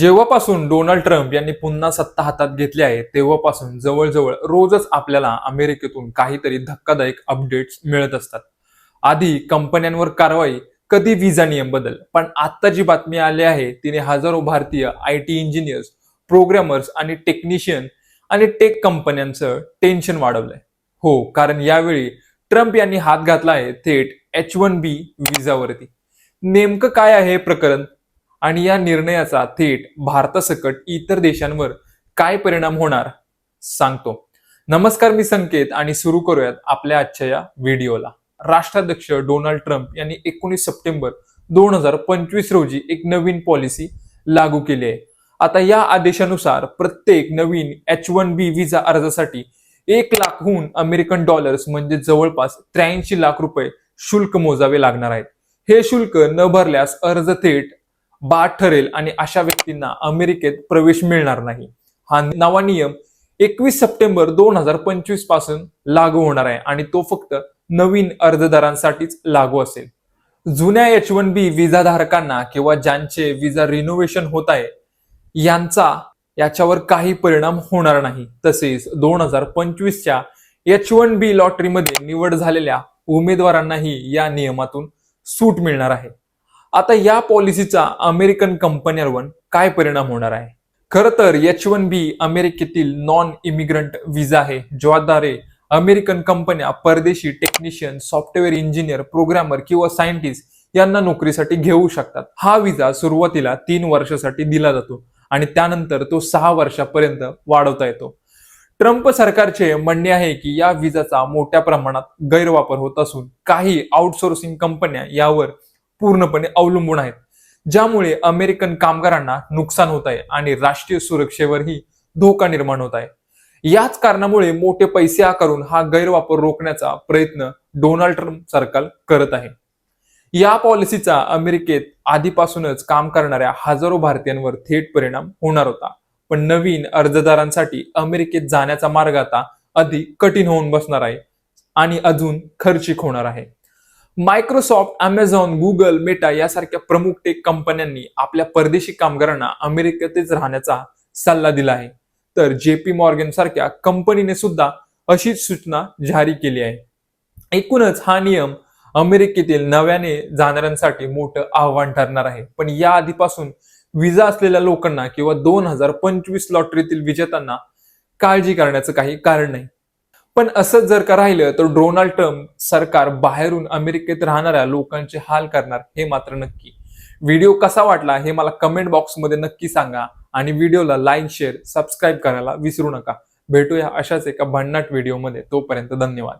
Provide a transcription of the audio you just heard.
जेव्हापासून Donald Trump यांनी पुन्हा सत्ता हातात घेतली आहे तेव्हापासून जवळजवळ रोजच आपल्याला अमेरिकेतून काहीतरी धक्कादायक अपडेट्स मिळत असतात. आधी कंपन्यांवर कारवाई कधी व्हिसा नियम बदल. पण आता जी बातमी आली आहे तिने हजारो भारतीय आय टी इंजिनियर्स प्रोग्रामर्स आणि टेक्निशियन आणि टेक कंपन्यांचं टेन्शन वाढवलंय. हो कारण यावेळी ट्रम्प यांनी हात घातला आहे थेट एच वन बी विजावरती नेमकं काय आहे हे प्रकरण? आणि या निर्णयाचा थेट भारतासकट इतर देशांवर काय परिणाम होणार? सांगतो. नमस्कार मी संकेत आणि सुरू करूयात आपल्या आजच्या या व्हिडिओला. राष्ट्राध्यक्ष डोनाल्ड ट्रम्प यांनी एकोणीस सप्टेंबर दोन हजार पंचवीस रोजी एक नवीन पॉलिसी लागू केली आहे. आता या आदेशानुसार प्रत्येक नवीन एच वन बी व्हिसा अर्जासाठी एक लाखहून अमेरिकन डॉलर्स म्हणजे जवळपास त्र्याऐंशी लाख रुपये शुल्क मोजावे लागणार आहेत. हे शुल्क न भरल्यास अर्ज थेट बाद ठरेल आणि अशा व्यक्तींना अमेरिकेत प्रवेश मिळणार नाही. हा नवा नियम एकवीस सप्टेंबर दोन हजार पंचवीसपासून लागू होणार आहे आणि तो फक्त नवीन अर्जदारांसाठीच लागू असेल. जुन्या एच वन बी विजा धारकांना किंवा ज्यांचे विजा रिनोव्हेशन होत आहे यांचा याच्यावर काही परिणाम होणार नाही. तसेच दोन हजार पंचवीसच्या एच वन बी लॉटरीमध्ये निवड झालेल्या उमेदवारांनाही या नियमातून सूट मिळणार आहे. आता या पॉलिसीचा अमेरिकन कंपन्यांवर काय परिणाम होणार आहे? खरं तर एच वन बी अमेरिकेतील नॉन इमिग्रंट व्हिजा आहे. ज्याद्वारे अमेरिकन कंपन्या परदेशी टेक्निशियन सॉफ्टवेअर इंजिनियर प्रोग्रामर किंवा सायंटिस्ट यांना नोकरीसाठी घेऊ शकतात. हा विजा सुरुवातीला तीन वर्षासाठी दिला जातो आणि त्यानंतर तो सहा वर्षापर्यंत वाढवता येतो. ट्रम्प सरकारचे म्हणणे आहे की या विजाचा मोठ्या प्रमाणात गैरवापर होत असून काही आउटसोर्सिंग कंपन्या यावर पूर्णपणे अवलंबून आहेत. ज्यामुळे अमेरिकन कामगारांना नुकसान होत आहे आणि राष्ट्रीय सुरक्षेवरही धोका निर्माण होत आहे. याच कारणामुळे मोठे पैसे आकारून हा गैरवापर रोखण्याचा प्रयत्न डोनाल्ड ट्रम्प सरकार करत आहे. या पॉलिसीचा अमेरिकेत आधीपासूनच काम करणाऱ्या हजारो भारतीयांवर थेट परिणाम होणार होता. पण नवीन अर्जदारांसाठी अमेरिकेत जाण्याचा मार्ग आता अधिक कठीण होऊन बसणार आहे आणि अजून खर्चिक होणार आहे. मायक्रोसॉफ्ट अमेझॉन गुगल मेटा यासारख्या प्रमुख टेक कंपन्यांनी आपल्या परदेशी कामगारांना अमेरिकेतच राहण्याचा सल्ला दिला आहे. तर जेपी मॉर्गन सारख्या कंपनीने सुद्धा अशीच सूचना जारी केली आहे. एकूणच हा नियम अमेरिकेतील नव्याने जाणाऱ्यांसाठी मोठं आव्हान ठरणार आहे. पण या आधीपासून विजा असलेल्या लोकांना किंवा दोन हजार पंचवीस लॉटरीतील विजेत्यांना काळजी करण्याचं काही कारण नाही. पण असंच जर का राहिलं तर डोनाल्ड ट्रम्प सरकार बाहेरून अमेरिकेत राहणाऱ्या लोकांचे हाल करणार हे मात्र नक्की. व्हिडिओ कसा वाटला हे मला कमेंट बॉक्समध्ये नक्की सांगा आणि व्हिडिओला लाईक शेअर सबस्क्राईब करायला विसरू नका. भेटूया अशाच एका भन्नाट व्हिडिओमध्ये तोपर्यंत धन्यवाद.